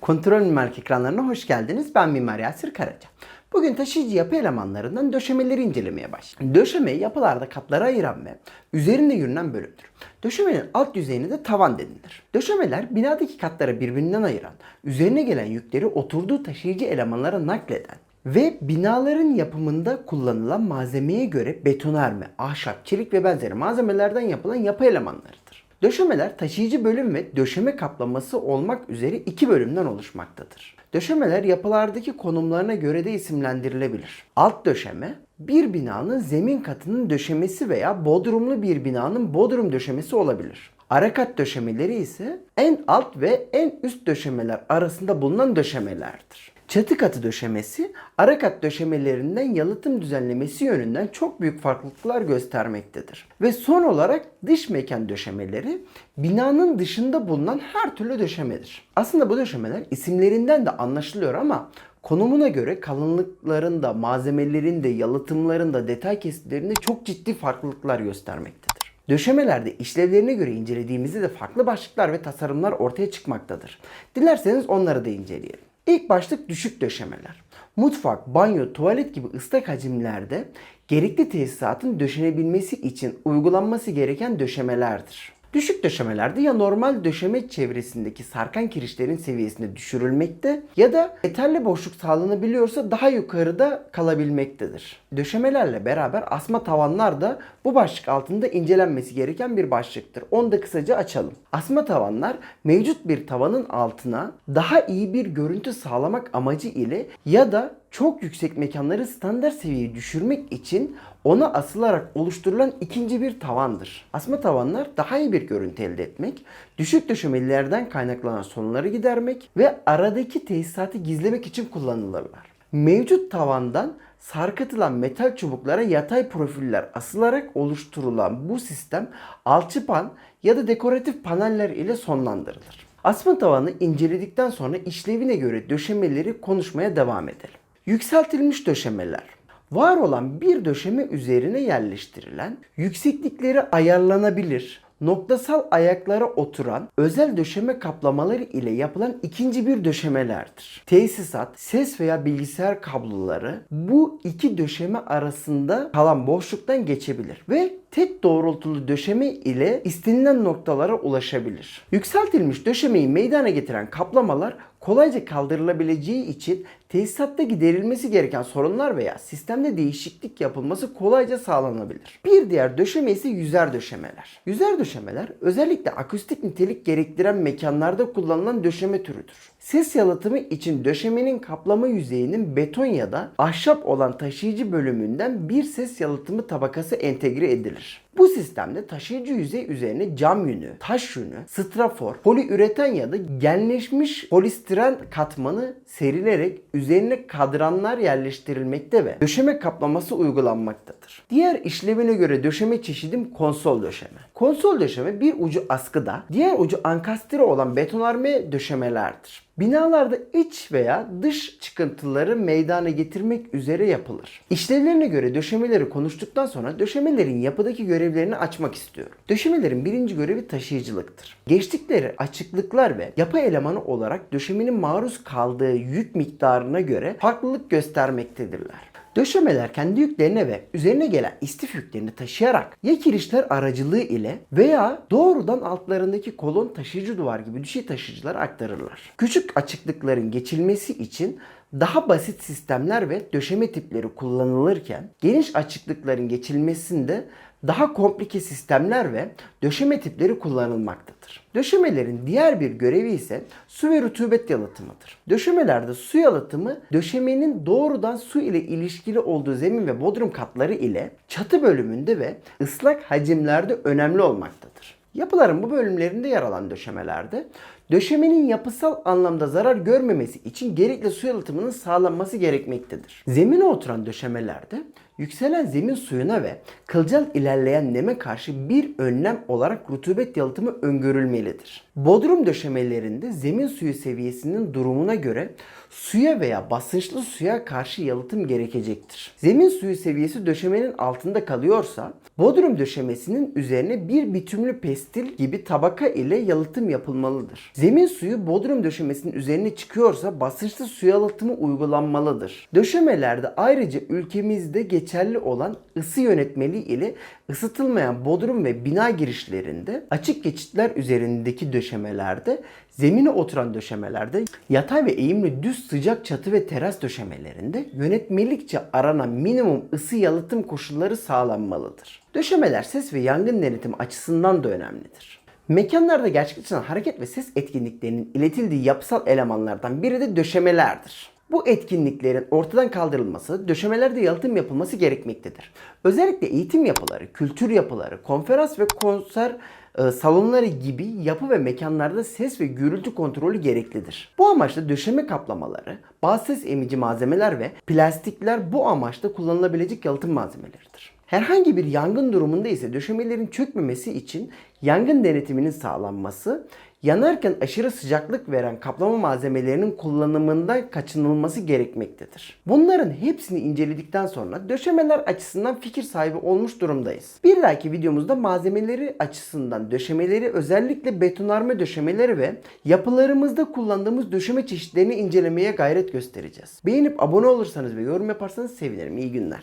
Kontrol mimarlık ekranlarına hoş geldiniz. Ben Mimar Yasir Karaca. Bugün taşıyıcı yapı elemanlarından döşemeleri incelemeye başlayalım. Döşeme yapılarda katlara ayıran ve üzerinde yürünen bölümdür. Döşemenin alt yüzeyine de tavan denilir. Döşemeler binadaki katları birbirinden ayıran, üzerine gelen yükleri oturduğu taşıyıcı elemanlara nakleden ve binaların yapımında kullanılan malzemeye göre betonarme, ahşap, çelik ve benzeri malzemelerden yapılan yapı elemanlarıdır. Döşemeler taşıyıcı bölüm ve döşeme kaplaması olmak üzere iki bölümden oluşmaktadır. Döşemeler yapılardaki konumlarına göre de isimlendirilebilir. Alt döşeme, bir binanın zemin katının döşemesi veya bodrumlu bir binanın bodrum döşemesi olabilir. Ara kat döşemeleri ise en alt ve en üst döşemeler arasında bulunan döşemelerdir. Çatı katı döşemesi, ara kat döşemelerinden yalıtım düzenlemesi yönünden çok büyük farklılıklar göstermektedir. Ve son olarak dış mekan döşemeleri, binanın dışında bulunan her türlü döşemedir. Aslında bu döşemeler isimlerinden de anlaşılıyor ama konumuna göre kalınlıklarında, malzemelerinde, yalıtımlarında, detay kesitlerinde çok ciddi farklılıklar göstermektedir. Döşemelerde işlevlerine göre incelediğimizde de farklı başlıklar ve tasarımlar ortaya çıkmaktadır. Dilerseniz onları da inceleyelim. İlk başlık düşük döşemeler. Mutfak, banyo, tuvalet gibi ıslak hacimlerde gerekli tesisatın döşenebilmesi için uygulanması gereken döşemelerdir. Düşük döşemelerde ya normal döşeme çevresindeki sarkan kirişlerin seviyesine düşürülmekte ya da yeterli boşluk sağlanabiliyorsa daha yukarıda kalabilmektedir. Döşemelerle beraber asma tavanlar da bu başlık altında incelenmesi gereken bir başlıktır. Onu da kısaca açalım. Asma tavanlar mevcut bir tavanın altına daha iyi bir görüntü sağlamak amacı ile ya da çok yüksek mekanları standart seviyeye düşürmek için ona asılarak oluşturulan ikinci bir tavandır. Asma tavanlar daha iyi bir görüntü elde etmek, düşük döşemelilerden kaynaklanan sorunları gidermek ve aradaki tesisatı gizlemek için kullanılırlar. Mevcut tavandan sarkıtılan metal çubuklara yatay profiller asılarak oluşturulan bu sistem alçıpan ya da dekoratif paneller ile sonlandırılır. Asma tavanı inceledikten sonra işlevine göre döşemeleri konuşmaya devam edelim. Yükseltilmiş döşemeler. Var olan bir döşeme üzerine yerleştirilen, yükseklikleri ayarlanabilir, noktasal ayaklara oturan özel döşeme kaplamaları ile yapılan ikinci bir döşemelerdir. Tesisat, ses veya bilgisayar kabloları bu iki döşeme arasında kalan boşluktan geçebilir ve tek doğrultulu döşeme ile istenilen noktalara ulaşabilir. Yükseltilmiş döşemeyi meydana getiren kaplamalar kolayca kaldırılabileceği için tesisatta giderilmesi gereken sorunlar veya sistemde değişiklik yapılması kolayca sağlanabilir. Bir diğer döşeme ise yüzer döşemeler. Yüzer döşemeler özellikle akustik nitelik gerektiren mekanlarda kullanılan döşeme türüdür. Ses yalıtımı için döşemenin kaplama yüzeyinin beton ya da ahşap olan taşıyıcı bölümünden bir ses yalıtımı tabakası entegre edilir. Bu sistemde taşıyıcı yüzey üzerine cam yünü, taş yünü, strafor, poliüreten ya da genleşmiş polistiren katmanı serilerek üzerine kadranlar yerleştirilmekte ve döşeme kaplaması uygulanmaktadır. Diğer işlevine göre döşeme çeşidim konsol döşeme. Konsol döşeme bir ucu askıda, diğer ucu ankastre olan betonarme döşemelerdir. Binalarda iç veya dış çıkıntıları meydana getirmek üzere yapılır. İşlevlerine göre döşemeleri konuştuktan sonra döşemelerin yapıdaki görevlerini açmak istiyorum. Döşemelerin birinci görevi taşıyıcılıktır. Geçtikleri açıklıklar ve yapı elemanı olarak döşemenin maruz kaldığı yük miktarına göre farklılık göstermektedirler. Döşemeler kendi yüklerine ve üzerine gelen istif yüklerini taşıyarak ya kirişler aracılığı ile veya doğrudan altlarındaki kolon taşıyıcı duvar gibi düşey taşıyıcılara aktarırlar. Küçük açıklıkların geçilmesi için daha basit sistemler ve döşeme tipleri kullanılırken geniş açıklıkların geçilmesinde daha komplike sistemler ve döşeme tipleri kullanılmaktadır. Döşemelerin diğer bir görevi ise su ve rutubet yalıtımıdır. Döşemelerde su yalıtımı döşemenin doğrudan su ile ilişkili olduğu zemin ve bodrum katları ile çatı bölümünde ve ıslak hacimlerde önemli olmaktadır. Yapıların bu bölümlerinde yer alan döşemelerde döşemenin yapısal anlamda zarar görmemesi için gerekli su yalıtımının sağlanması gerekmektedir. Zemine oturan döşemelerde yükselen zemin suyuna ve kılcal ilerleyen neme karşı bir önlem olarak rutubet yalıtımı öngörülmelidir. Bodrum döşemelerinde zemin suyu seviyesinin durumuna göre suya veya basınçlı suya karşı yalıtım gerekecektir. Zemin suyu seviyesi döşemenin altında kalıyorsa bodrum döşemesinin üzerine bir bitümlü pestil gibi tabaka ile yalıtım yapılmalıdır. Zemin suyu bodrum döşemesinin üzerine çıkıyorsa basınçlı su yalıtımı uygulanmalıdır. Döşemelerde ayrıca ülkemizde geçerli olan ısı yönetmeliği ile ısıtılmayan bodrum ve bina girişlerinde açık geçitler üzerindeki döşemelerde zemine oturan döşemelerde yatay ve eğimli düz sıcak çatı ve teras döşemelerinde yönetmelikçe aranan minimum ısı yalıtım koşulları sağlanmalıdır. Döşemeler ses ve yangın denetimi açısından da önemlidir. Mekanlarda gerçekleşen hareket ve ses etkinliklerinin iletildiği yapısal elemanlardan biri de döşemelerdir. Bu etkinliklerin ortadan kaldırılması, döşemelerde yalıtım yapılması gerekmektedir. Özellikle eğitim yapıları, kültür yapıları, konferans ve konser e, salonları gibi yapı ve mekanlarda ses ve gürültü kontrolü gereklidir. Bu amaçla döşeme kaplamaları, bazı ses emici malzemeler ve plastikler bu amaçla kullanılabilecek yalıtım malzemeleridir. Herhangi bir yangın durumunda ise döşemelerin çökmemesi için yangın denetiminin sağlanması, yanarken aşırı sıcaklık veren kaplama malzemelerinin kullanımından kaçınılması gerekmektedir. Bunların hepsini inceledikten sonra döşemeler açısından fikir sahibi olmuş durumdayız. Bir dahaki videomuzda malzemeleri açısından döşemeleri özellikle betonarme döşemeleri ve yapılarımızda kullandığımız döşeme çeşitlerini incelemeye gayret göstereceğiz. Beğenip abone olursanız ve yorum yaparsanız sevinirim. İyi günler.